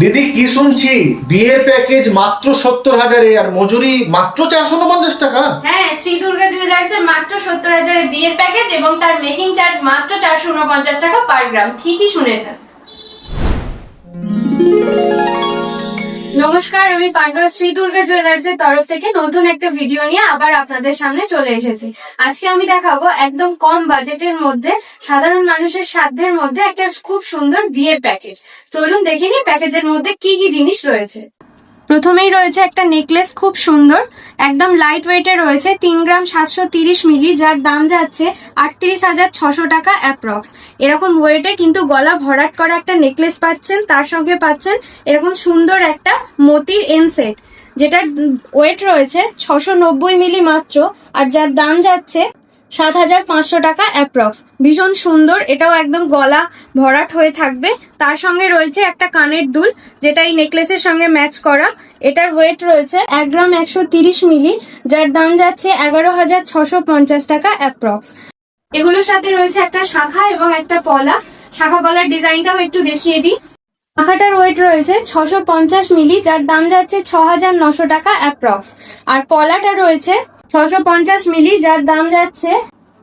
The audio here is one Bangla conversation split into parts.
দিদি কি শুনছি? বিয়ের প্যাকেজ মাত্র সত্তর হাজারে আর মজুরি মাত্র চারশো উনপঞ্চাশ টাকা? হ্যাঁ শ্রী দুর্গা জুয়েলার্স এর মাত্র সত্তর হাজারের বিয়ের প্যাকেজ এবং তার মেকিং চার্জ মাত্র চারশো উনপঞ্চাশ টাকা পার গ্রাম ঠিকই শুনেছেন। নমস্কার, আমি পান্ডব শ্রী দুর্গা জুয়েলার্স এর তরফ থেকে নতুন একটা ভিডিও নিয়ে আবার আপনাদের সামনে চলে এসেছি। আজকে আমি দেখাবো একদম কম বাজেটের মধ্যে, সাধারণ মানুষের সাধ্যের মধ্যে একটা খুব সুন্দর বিয়ের প্যাকেজ চলুন দেখে নিই প্যাকেজের মধ্যে কি কি জিনিস রয়েছে। প্রথমেই রয়েছে একটা নেকলেস খুব সুন্দর, একদম লাইট ওয়েটে রয়েছে, তিন গ্রাম সাতশো তিরিশ মিলি, যার দাম যাচ্ছে আটত্রিশ হাজার ছশো টাকা অ্যাপ্রক্স এরকম ওয়েটে কিন্তু গলা ভরাট করা একটা নেকলেস পাচ্ছেন, তার সঙ্গে পাচ্ছেন এরকম সুন্দর একটা মতির এন সেট যেটার ওয়েট রয়েছে ছশো নব্বই মিলি মাত্র, আর যার দাম যাচ্ছে সাত হাজার পাঁচশো টাকা অ্যাপ্রক্স ভীষণ সুন্দর, এটাও একদম গলা ভরাট হয়ে থাকবে। তার সঙ্গে রয়েছে একটা কানের দুল, যেটা এই নেকলেসের সঙ্গে ম্যাচ করা। এটার ওয়েট রয়েছে এক গ্রাম একশো তিরিশ মিলি, যার দাম যাচ্ছে এগারো হাজার ছশো পঞ্চাশ টাকা অ্যাপ্রক্স এগুলোর সাথে রয়েছে একটা শাখা এবং একটা পলা। শাখা পলার ডিজাইনটাও একটু দেখিয়ে দিই। শাখাটার ওয়েট রয়েছে ছশো পঞ্চাশ মিলি, যার দাম যাচ্ছে ছ হাজার নশো টাকা অ্যাপ্রক্স আর পলাটা রয়েছে ছশো পঞ্চাশ মিলি, যার দাম যাচ্ছে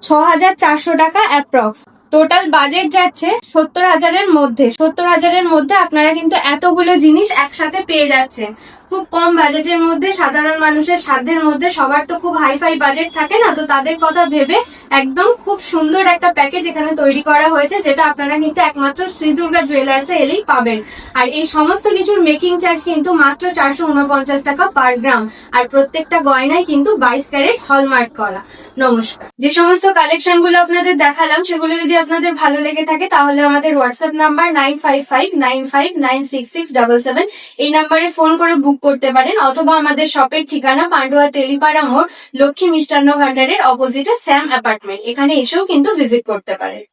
ছ হাজার চারশো টাকা অ্যাপ্রক্স। টোটাল বাজেট যাচ্ছে সত্তর হাজারের মধ্যে। সত্তর হাজারের মধ্যে আপনারা কিন্তু এতগুলো জিনিস একসাথে পেয়ে যাচ্ছেন। খুব কম বাজেটের মধ্যে, সাধারণ মানুষের সাধ্যের মধ্যে, সবার তো খুব হাই ফাই বাজেট থাকে না, তো তাদের কথা ভেবে একদম খুব সুন্দর একটা প্যাকেজ এখানে তৈরি করা হয়েছে, যেটা আপনারা কিন্তু একমাত্র শ্রী দুর্গা জুয়েলার্সে এলেই পাবেন। আর এই সমস্ত কিছুর মেকিং চার্জ কিন্তু মাত্র চারশো উনপঞ্চাশ টাকা পার গ্রাম আর প্রত্যেকটা গয়নায় কিন্তু বাইশ ক্যারেট হলমার্ক করা। নমস্কার। যে সমস্ত কালেকশনগুলো আপনাদের দেখালাম, সেগুলো যদি আপনাদের ভালো লেগে থাকে, তাহলে আমাদের WhatsApp number nine five five nine five nine six six double seven এই নাম্বারে ফোন করে বুক করতে পারেন, অথবা আমাদের শপের ঠিকানা পান্ডুয়া তেলিপাড়া মোড়, লক্ষ্মী মিষ্টান্ন ভান্ডারের অপোজিটে স্যাম অ্যাপার্টমেন্ট এখানে এসেও কিন্তু ভিজিট করতে পারেন।